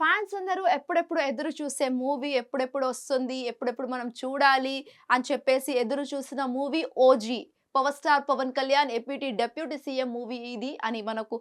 Fans అందరూ ఎప్పుడెప్పుడు ఎదురు చూసే మూవీ ఎప్పుడెప్పుడు వస్తుంది ఎప్పుడెప్పుడు మనం చూడాలి అని చెప్పేసి ఎదురు చూసిన movie OG power star Pawan Kalyan APT deputy CM movie ఇది అని మనకు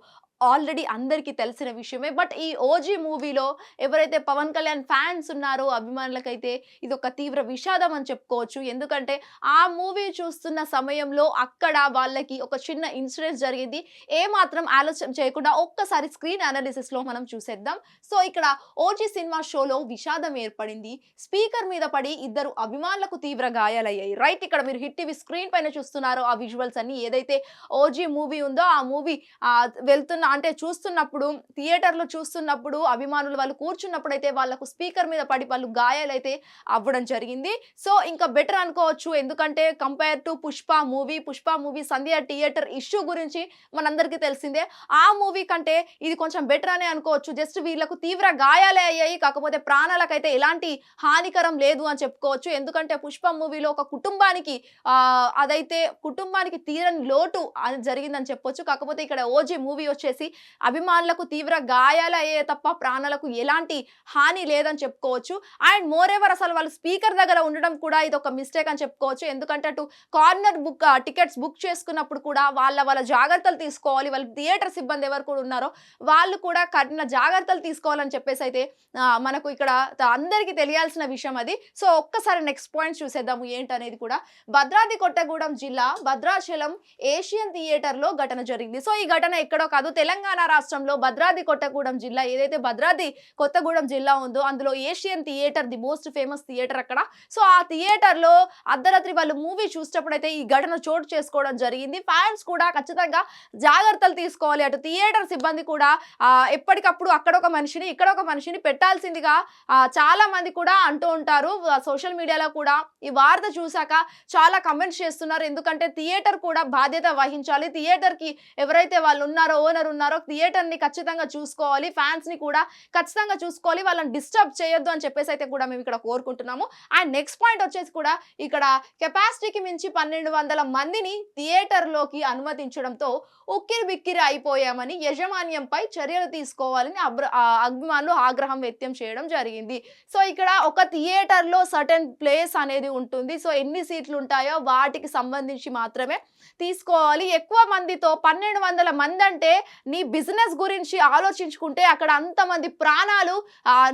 ఆల్రెడీ అందరికీ తెలిసిన విషయమే. బట్ ఈ ఓజీ మూవీలో ఎవరైతే పవన్ కళ్యాణ్ ఫ్యాన్స్ ఉన్నారో అభిమానులకైతే ఇది ఒక తీవ్ర విషాదం అని చెప్పుకోవచ్చు. ఎందుకంటే ఆ మూవీ చూస్తున్న సమయంలో అక్కడ వాళ్ళకి ఒక చిన్న ఇన్సిడెంట్ జరిగింది. ఏ మాత్రం ఆలోచన చేయకుండా ఒక్కసారి స్క్రీన్ అనాలిసిస్లో మనం చూసేద్దాం. సో ఇక్కడ ఓజీ సినిమా షోలో విషాదం ఏర్పడింది. స్పీకర్ మీద పడి ఇద్దరు అభిమానులకు తీవ్ర గాయాలయ్యాయి. రైట్ ఇక్కడ మీరు హిట్ టీవీ స్క్రీన్ పైన చూస్తున్నారో ఆ విజువల్స్ అన్ని. ఏదైతే ఓజీ మూవీ ఉందో ఆ మూవీ వెళ్తున్న అంటే చూస్తున్నప్పుడు థియేటర్లో చూస్తున్నప్పుడు అభిమానులు వాళ్ళు కూర్చున్నప్పుడు అయితే వాళ్ళకు స్పీకర్ మీద పడి వాళ్ళు గాయాలైతే అవ్వడం జరిగింది. సో ఇంకా బెటర్ అనుకోవచ్చు. ఎందుకంటే compare to Pushpa movie Pushpa movie Sandhya theatre issue గురించి మనందరికీ తెలిసిందే. ఆ మూవీ కంటే ఇది కొంచెం బెటర్ అనే అనుకోవచ్చు. జస్ట్ వీళ్ళకు తీవ్ర గాయాలే అయ్యాయి. కాకపోతే ప్రాణాలకైతే ఎలాంటి హానికరం లేదు అని చెప్పుకోవచ్చు. ఎందుకంటే పుష్ప మూవీలో ఒక కుటుంబానికి అదైతే కుటుంబానికి తీరని లోటు అని జరిగిందని చెప్పొచ్చు. కాకపోతే ఇక్కడ ఓజీ మూవీ వచ్చేసి అభిమానులకు తీవ్ర గాయాలు అయ్యే తప్ప ప్రాణాలకు ఎలాంటి హాని లేదని చెప్పుకోవచ్చు. అండ్ మోర్ ఎవర్ అసలు వాళ్ళు స్పీకర్ దగ్గర ఉండడం కూడా ఇది ఒక మిస్టేక్ అని చెప్పుకోవచ్చు. ఎందుకంటే అటు కార్నర్ బుక్ టికెట్స్ బుక్ చేసుకున్నప్పుడు కూడా వాళ్ళ వాళ్ళ జాగ్రత్తలు తీసుకోవాలి. వాళ్ళ థియేటర్ సిబ్బంది ఎవరు కూడా ఉన్నారో వాళ్ళు కూడా కఠిన జాగ్రత్తలు తీసుకోవాలని చెప్పేసి అయితే మనకు ఇక్కడ అందరికీ తెలియాల్సిన విషయం అది. సో ఒక్కసారి నెక్స్ట్ పాయింట్ చూసేద్దాము. ఏంటనేది కూడా భద్రాద్రి కొట్టగూడెం జిల్లా భద్రాచలం ఏషియన్ థియేటర్లో ఘటన జరిగింది. సో ఈ ఘటన ఎక్కడో కాదు తెలంగాణ తెలంగాణ రాష్ట్రంలో భద్రాద్రి కొత్తగూడెం జిల్లా ఏదైతే భద్రాద్రి కొత్తగూడెం జిల్లా ఉందో అందులో Asian theatre the most famous theatre అక్కడ. సో ఆ థియేటర్లో అర్ధరాత్రి వాళ్ళు మూవీ చూసేటప్పుడు అయితే ఈ ఘటన చోటు చేసుకోవడం జరిగింది. ఫ్యాన్స్ కూడా ఖచ్చితంగా జాగ్రత్తలు తీసుకోవాలి. అటు థియేటర్ సిబ్బంది కూడా ఎప్పటికప్పుడు అక్కడ ఒక మనిషిని ఇక్కడ ఒక మనిషిని పెట్టాల్సిందిగా చాలా మంది కూడా అంటూ ఉంటారు. సోషల్ మీడియాలో కూడా ఈ వార్త చూశాక చాలా కమెంట్స్ చేస్తున్నారు. ఎందుకంటే థియేటర్ కూడా బాధ్యత వహించాలి. థియేటర్కి ఎవరైతే వాళ్ళు ఉన్నారో ఓనర్ ఉన్నారో థియేటర్ని ఖచ్చితంగా చూసుకోవాలి ఫ్యాన్స్ని కూడా ఖచ్చితంగా చూసుకోవాలి వాళ్ళని డిస్టర్బ్ చేయొద్దు అని చెప్పేసి అయితే కూడా మేము ఇక్కడ కోరుకుంటున్నాము. అండ్ నెక్స్ట్ పాయింట్ వచ్చేసి కూడా ఇక్కడ కెపాసిటీకి మించి పన్నెండు వందల మందిని థియేటర్లోకి అనుమతించడంతో ఉక్కిరి బిక్కిరి అయిపోయామని యజమాన్యంపై చర్యలు తీసుకోవాలని అబ్ర అభిమానులు ఆగ్రహం వ్యక్తం చేయడం జరిగింది. సో ఇక్కడ ఒక థియేటర్లో సర్టెన్ ప్లేస్ అనేది ఉంటుంది. సో ఎన్ని సీట్లు ఉంటాయో వాటికి సంబంధించి మాత్రమే తీసుకోవాలి. ఎక్కువ మందితో పన్నెండు వందల మంది అంటే నీ బిజినెస్ గురించి ఆలోచించుకుంటే అక్కడ అంతమంది ప్రాణాలు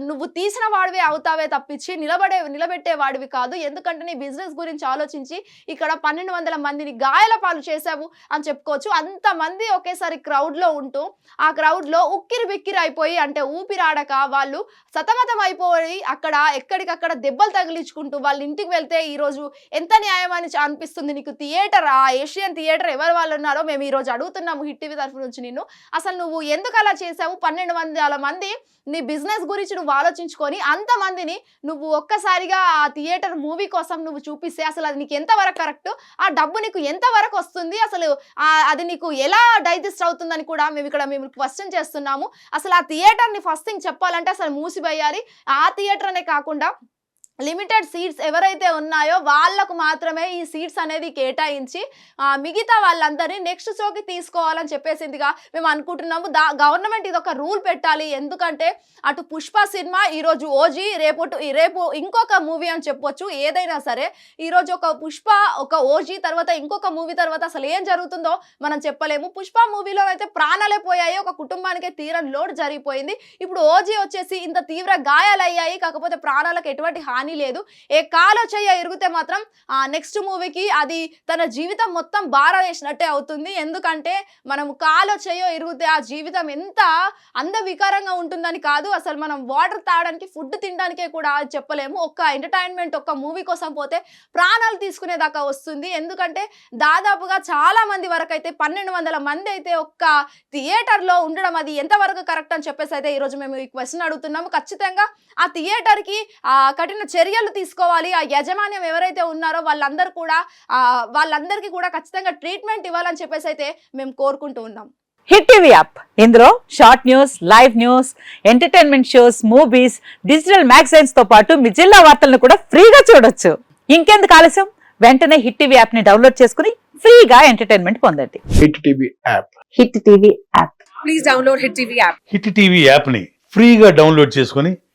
నువ్వు తీసిన వాడివే అవుతావే తప్పించి నిలబడే నిలబెట్టే వాడివి కాదు. ఎందుకంటే నీ బిజినెస్ గురించి ఆలోచించి ఇక్కడ పన్నెండు వందల మందిని గాయాల పాలు చేశావు అని చెప్పుకోవచ్చు. అంతమంది ఒకేసారి క్రౌడ్లో ఉంటూ ఆ క్రౌడ్లో ఉక్కిరి బిక్కిరి అయిపోయి అంటే ఊపిరాడక వాళ్ళు సతమతం అయిపోయి అక్కడ ఎక్కడికక్కడ దెబ్బలు తగిలించుకుంటూ వాళ్ళ ఇంటికి వెళ్తే ఈరోజు ఎంత న్యాయం అని అనిపిస్తుంది నీకు? థియేటర్ ఆ ఏషియన్ థియేటర్ ఎవరు వాళ్ళు ఉన్నారో మేము ఈరోజు అడుగుతున్నాము హిట్ టీవీ తరఫు నుంచి నిన్ను. అసలు నువ్వు ఎందుకు అలా చేసావు పన్నెండు వందల మంది నీ బిజినెస్ గురించి నువ్వు ఆలోచించుకొని అంతమందిని నువ్వు ఒక్కసారిగా ఆ థియేటర్ మూవీ కోసం నువ్వు చూపిస్తే అసలు అది నీకు ఎంతవరకు కరెక్ట్? ఆ డబ్బు నీకు ఎంతవరకు వస్తుంది? అసలు అది నీకు ఎలా డైజెస్ట్ అవుతుందని కూడా మేము ఇక్కడ మేము క్వశ్చన్ చేస్తున్నాము. అసలు ఆ థియేటర్ని ఫస్ట్ థింగ్ చెప్పాలంటే అసలు మూసివేయాలి. ఆ థియేటర్ అనే కాకుండా లిమిటెడ్ సీట్స్ ఎవరైతే ఉన్నాయో వాళ్ళకు మాత్రమే ఈ సీట్స్ అనేది కేటాయించి మిగతా వాళ్ళందరినీ నెక్స్ట్ షోకి తీసుకోవాలని చెప్పేసిందిగా మేము అనుకుంటున్నాము. దా గవర్నమెంట్ ఇది ఒక రూల్ పెట్టాలి. ఎందుకంటే అటు పుష్ప సినిమా ఈరోజు ఓజీ రేపు రేపు ఇంకొక మూవీ అని చెప్పొచ్చు. ఏదైనా సరే ఈరోజు ఒక పుష్ప ఒక ఓజీ తర్వాత ఇంకొక మూవీ తర్వాత అసలు ఏం జరుగుతుందో మనం చెప్పలేము. పుష్ప మూవీలో అయితే ప్రాణాలే పోయాయి. ఒక కుటుంబానికి తీరని లోడ్ జరిగిపోయింది. ఇప్పుడు ఓజీ వచ్చేసి ఇంత తీవ్ర గాయాలయ్యాయి. కాకపోతే ప్రాణాలకు ఎటువంటి హాని లేదు. ఏ కాలో చెయ్య ఇరిగితే మాత్రం నెక్స్ట్ మూవీకి అది తన జీవితం మొత్తం బార వేసినట్టే అవుతుంది. ఎందుకంటే మనం కాలో చెయ్యో ఇరిగితే ఆ జీవితం ఎంత అందవికారంగా ఉంటుందని కాదు అసలు మనం వాటర్ తాగడానికి ఫుడ్ తినడానికే కూడా చెప్పలేము. ఒక్క ఎంటర్టైన్మెంట్ ఒక్క మూవీ కోసం పోతే ప్రాణాలు తీసుకునేదాకా వస్తుంది. ఎందుకంటే దాదాపుగా చాలా మంది వరకు అయితే పన్నెండు వందల మంది అయితే ఒక్క థియేటర్లో ఉండడం అది ఎంతవరకు కరెక్ట్ అని చెప్పేసి అయితే ఈరోజు మేము ఈ క్వశ్చన్ అడుగుతున్నాము. ఖచ్చితంగా ఆ థియేటర్కి ఆ కఠిన చర్యలు తీసుకోవాలి. ఆ యజమాన్యం ఎవరైతే ఉన్నారో వాళ్ళందరూ కూడా వాళ్ళందరికీ కూడా ఖచ్చితంగా ట్రీట్మెంట్ ఇవ్వాలని చెప్పేసి అయితే మేము కోరుకుంటూ ఉన్నాం. Hit TV app. ఇందులో short news live news entertainment shows movies digital మ్యాగజైన్స్తో పాటు మీ జిల్లా వార్తలను కూడా ఫ్రీగా చూడొచ్చు. ఇంకెందుకు ఆలస్యం? వెంటనే హిట్ టీవీ యాప్ని డౌన్లోడ్ చేసుకుని ఫ్రీగా ఎంటర్టైన్మెంట్ పొందండి. Hit TV app. Hit TV app. Please download Hit TV app. Hit TV యాప్ని ఫ్రీగా డౌన్లోడ్ చేసుకొని